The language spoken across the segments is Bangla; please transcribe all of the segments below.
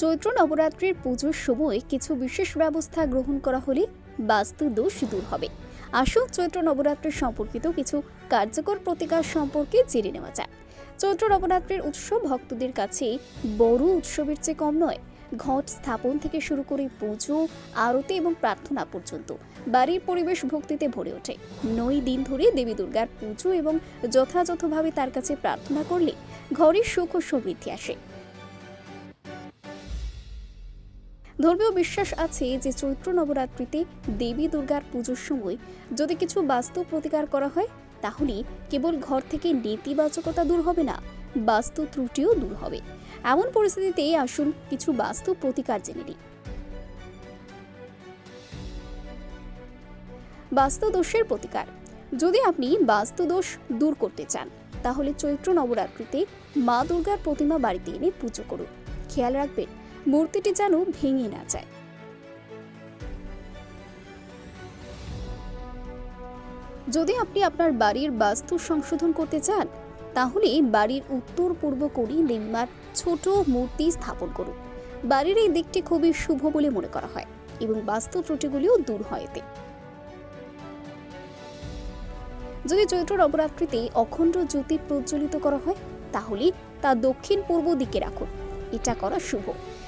চৈত্র নবরাত্রির পুজোর সময় কিছু বিশেষ ব্যবস্থা গ্রহণ করা হলে বাস্তু দোষ দূর হবে। আসুন চৈত্র নবরাত্রি সম্পর্কিত কিছু কার্যকর প্রতিকার সম্পর্কে জেনে নেওয়া যাক। চৈত্র নবরাত্রির উৎসব ভক্তদের কাছে বড় উৎসবের চেয়ে কম নয়। ঘট স্থাপন থেকে শুরু করে পুজো, আরতি এবং প্রার্থনা পর্যন্ত বাড়ির পরিবেশ ভক্তিতে ভরে ওঠে। নয় দিন ধরে দেবী দুর্গার পুজো এবং যথাযথভাবে তার কাছে প্রার্থনা করলে ঘরে সুখ ও সমৃদ্ধি আসে। ধর্মীয় বিশ্বাস আছে যে চৈত্র নবরাত্রিতে দেবী দুর্গার পুজোর সময় যদি কিছু বাস্তু প্রতিকার করা হয়, তাহলে কেবল ঘর থেকে নেতিবাচকতা দূর হবে না, বাস্তু ত্রুটিও দূর হবে। এমন পরিস্থিতিতে আসুন কিছু বাস্তু প্রতিকার জেনে নিই। বাস্তু দোষের প্রতিকার। যদি আপনি বাস্তু দোষ দূর করতে চান, তাহলে চৈত্র নবরাত্রিতে মা দুর্গার প্রতিমা বাড়িতে এনে পুজো করুন। খেয়াল রাখবেন মূর্তিটি যেন ভেঙে না যায়। যদি আপনি আপনার বাড়ির বাস্তু সংশোধন করতে চান, তাহলে বাড়ির উত্তর পূর্ব কোণে দেবীমার ছোট মূর্তি স্থাপন করুন। বাড়ির এই দিকটি খুবই শুভ বলে মনে করা হয় এবং বাস্তু ত্রুটিগুলিও দূর হয় এতে। যদি চৈত্র নবরাত্রিতে অখণ্ড জ্যোতি প্রজ্বলিত করা হয়, তাহলে তা দক্ষিণ পূর্ব দিকে রাখুন। এটা করা শুভ।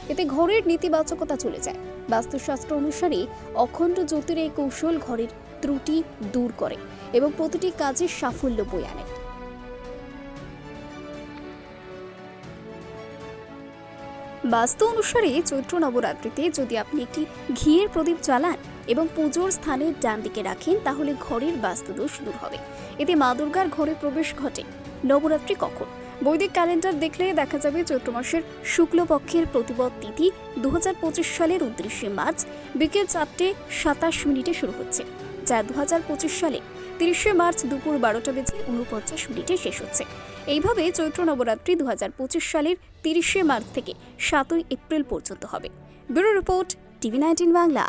এতে ঘরের নেতিবাচকতা চলে যায়। বাস্তুশাস্ত্র অনুসারে অখণ্ড জ্যোতির এই কৌশল ঘরের ত্রুটি দূর করে এবং প্রতিটি কাজে সাফল্য বয়ে আনে। বাস্তু অনুসারে চৈত্র নবরাত্রিতে যদি আপনি একটি ঘিয়ের প্রদীপ জ্বালান এবং পুজোর স্থানের ডান দিকে রাখেন, তাহলে ঘরের বাস্তুদোষ দূর হবে। এতে মা দুর্গার ঘরে প্রবেশ ঘটে। নবরাত্রি কখন? বৈদিক ক্যালেন্ডার দেখলে দেখা যাবে চৈত্র মাসের শুক্লপক্ষের প্রতিপদ তিথি দু হাজার পঁচিশ সালের উনত্রিশে মার্চ, বিকেল চারটে সাতাশ মিনিটে শুরু হচ্ছে, যা দু হাজার পঁচিশ সালে তিরিশে মার্চ দুপুর বারোটা বেজে উনপঞ্চাশ মিনিটে শেষ হচ্ছে। এইভাবে চৈত্র নবরাত্রি দু হাজার পঁচিশ সালের তিরিশে মার্চ থেকে সাতই এপ্রিল পর্যন্ত হবে। Bureau report TV nineteen Bangla.